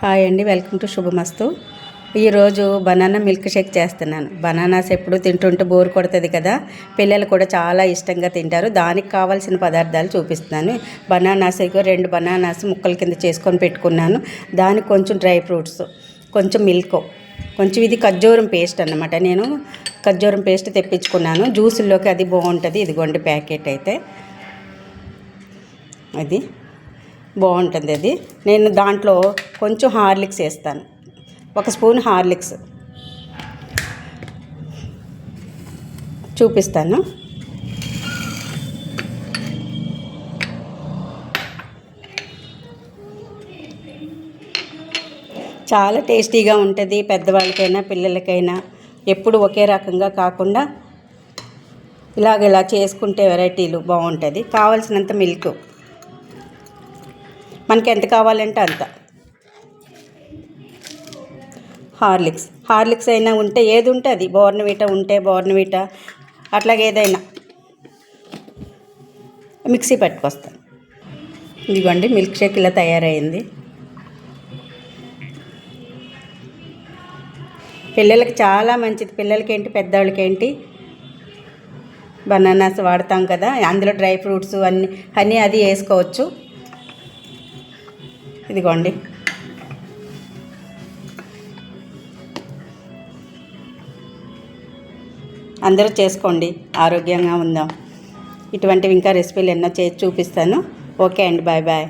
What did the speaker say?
Hi అండి welcome to శుభమస్తు. ఈరోజు banana milk shake చేస్తున్నాను. బనానాస్ ఎప్పుడు తింటుంటే బోర్ కొడుతుంది కదా. పిల్లలు కూడా చాలా ఇష్టంగా తింటారు. దానికి కావాల్సిన పదార్థాలు చూపిస్తున్నాను. బనానాస్ రెండు బనానాస్ ముక్కల కింద చేసుకొని పెట్టుకున్నాను. దానికి కొంచెం డ్రై ఫ్రూట్స్ కొంచెం మిల్క్ కొంచెం ఇది ఖర్జూరం పేస్ట్ అన్నమాట. నేను ఖర్జూరం పేస్ట్ తెప్పించుకున్నాను. జ్యూసుల్లోకి అది బాగుంటుంది. ఇదిగోండి ప్యాకెట్ అయితే. అది. బాగుంటుంది అది. నేను దాంట్లో కొంచెం హార్లిక్స్ వేస్తాను. ఒక స్పూన్ హార్లిక్స్ చూపిస్తాను. చాలా టేస్టీగా ఉంటుంది పెద్దవాళ్ళకైనా పిల్లలకైనా. ఎప్పుడు ఒకే రకంగా కాకుండా ఇలాగ ఇలా చేసుకుంటే వెరైటీలు బాగుంటుంది. కావాల్సినంత మిల్క్. మనకి ఎంత కావాలంటే అంత. హార్లిక్స్. హార్లిక్స్ అయినా ఉంటే ఏది ఉంటే అది. బోర్నవీట ఉంటే బోర్నవీట అట్లాగే ఏదైనా. మిక్సీ పట్టుకొస్తాను ఇదిగోండి మిల్క్ షేక్ ఇలా తయారైంది. పిల్లలకి చాలా మంచిది. పిల్లలకి ఏంటి పెద్దవాళ్ళకి ఏంటి బనానాస్ వాడతాం కదా. అందులో డ్రై ఫ్రూట్స్ అన్నీ అన్నీ అది వేసుకోవచ్చు. ఇదిగోండి. అందరూ చేసుకోండి ఆరోగ్యంగా ఉందాం. ఇటువంటివి ఇంకా రెసిపీలు ఎన్నో చేసి చూపిస్తాను. ఓకే అండి బాయ్ బాయ్.